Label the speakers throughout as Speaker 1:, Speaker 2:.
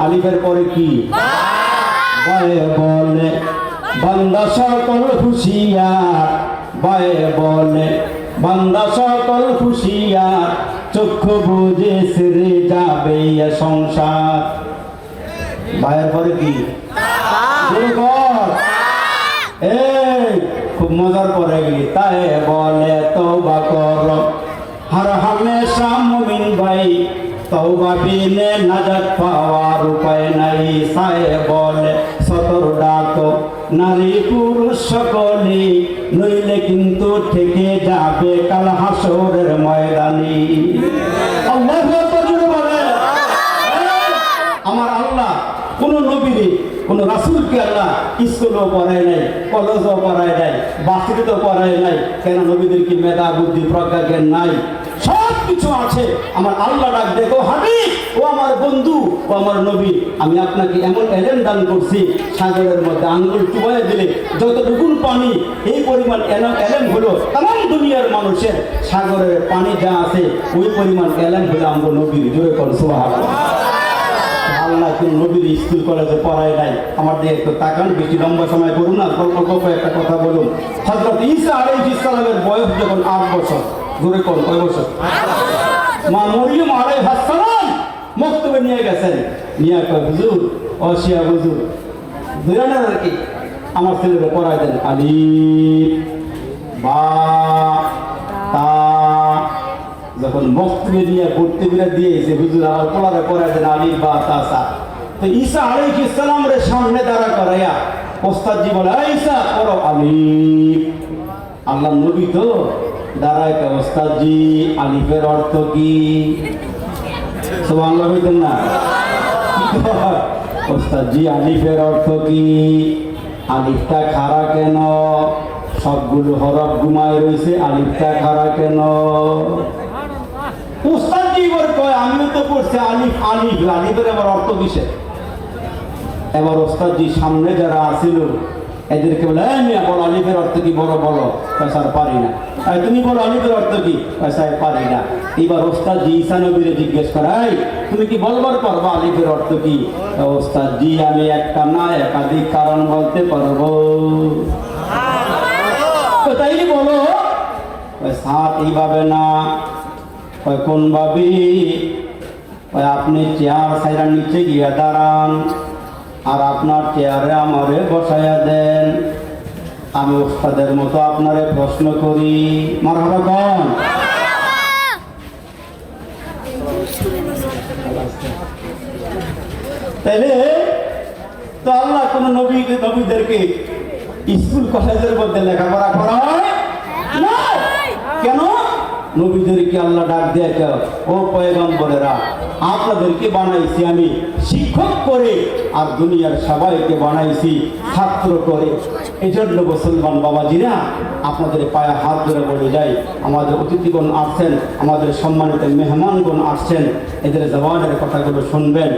Speaker 1: আলিফের পরে কি? বয়ে বলে বান্দা সকল বয়ে বলে বান্দা সকল চক্ষু বুঝে সিরে যাবে সংসার। ভাইয়ের পরে কি। এই খুব মজার পরে গেলি। তাই বলে তৌবা কর। হর হামেশা মুমিন ভাই তৌবা বিনে নাজাত পাওয়ার উপায় নাই, সায় বলে সতর ডাকো। নারী পুরুষ সকলে নইলে কিন্তু থেকে যাবে কাল হাসরের ময়দানি। আমার আল্লাহ কোন নবীরে, কোন রাসুলকে আল্লাহ স্কুলও পড়ায় নাই, কলেজও পড়ায় নাই বাসিতে পড়ায় নাই। কেন নবীদের কি মেধা বুদ্ধি, প্রজ্ঞা জ্ঞান নাই? সব কিছু আছে। আমার আল্লাহ ডাক দেখো হাবি ও আমার বন্ধু, ও আমার নবী, আমি আপনাকে এমন এলেন দান করছি, সাগরের মধ্যে আঙ্গুল চুবাই দিলে যতটুকুন পানি, এই পরিমাণ এলম এলেম হলো তাম দুনিয়ার মানুষের সাগরের পানি যা আছে, ওই পরিমাণ এলেম হলো আমগো নবীর জোরে কর সোহাগ আল্লাহ কোন নবীর স্কুল, কলেজে পড়ায় নাই। আমার দিয়ে একটু তাকান, বেশি লম্বা সময় করুন না, গল্প গল্প, একটা কথা বলুন। হজরত ঈসা আলাইহিস ইসলামের বয়স যখন আট বছর জোরে কোন কয় বছর মা মরিয়ম আলাইহিস সালাম মক্তবে নিয়ে গেছেন। নিয়ে কয়, হুজুর অসিয়া হুজুর দুরানার আর কি। আমার ছেলেকে পড়ায় দেন। আলিফ বা, তা, যখন মক্তবে নিয়ে পড়তে বিরা দিয়েছে হুজুর আমার পড়ারে দেন আলিফ বা, তা সা তো ঈসা আলাইহিস ইসলাম রে সামনে দাঁড়া করাইয়া ওস্তাদ জি বলে, "এই ঈসা, পড়ো আলিফ আল্লাহ নবী তো দাঁড়ায় কে ওস্তাদ আলিফের অর্থ কি? সব আল্লাহ হইতেন না? কি কয়? ওস্তাদ জি আলিফের অর্থ কি? আলিফটা খাড়া কেন? সবগুলো হরফ ঘুমায় রয়েছে আলিফটা খাড়া কেন? উস্তাদ জি এবার কয়, আমিও তো পড়ছি আলিফ আলিফ, আলিফের আবার অর্থ কিসে এবার ওস্তাদ জি সামনে যারা আসিল এদেরকে বলে মিয়া, বলো, আলিফের অর্থ কি? বড় বলো স্যার পারি না। আর তুমি বলো, আলিফের অর্থ কি? স্যার পারি না। এবার ওস্তাদ জি ঈসা নবীরে জিজ্ঞেস করাই তুমি কি বলবার পারবা আলিফের অর্থ কি? ওস্তাদ জি, আমি একটা না, একাধিক কারণ বলতে পারব। তো তাইলে বলো সাত এইভাবে না কোন ভাবি আপনি চেয়ার সাইরা নিচে গিয়ে দাঁড়ান। আর আপনার চেয়ারে আমারে বসাইয়া দেন। আমি ওস্তাদের মতো আপনারে প্রশ্ন করি। মার হাবা তাইলে তো আল্লাহ কোন নবী নবীদেরকে স্কুল কলেজের মধ্যে লেখাপড়া করা হয়। না কেন? নবীদেরকে আল্লাহ ডাক দিয়ে ও পয়গম্বরেরা, আপনাদেরকে বানাইছি আমি শিক্ষক করে আর দুনিয়ার সবাইকে বানাইছি ছাত্র করে। এই জন্য মুসলমান বাবাজিরা, আপনাদের পায়ে হাত ধরে বলে যাই, আমাদের অতিথিগণ আসছেন, আমাদের সম্মানিত মেহমানগণ আসছেন, এদের জবানের কথাগুলো শুনবেন।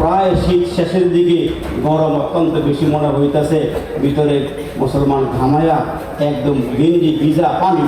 Speaker 1: প্রায় শীত শেষের দিকে গরম অত্যন্ত বেশি মনে হইতেছে, ভিতরে মুসলমান ঘামায়া একদম গেঞ্জি ভিজা পানি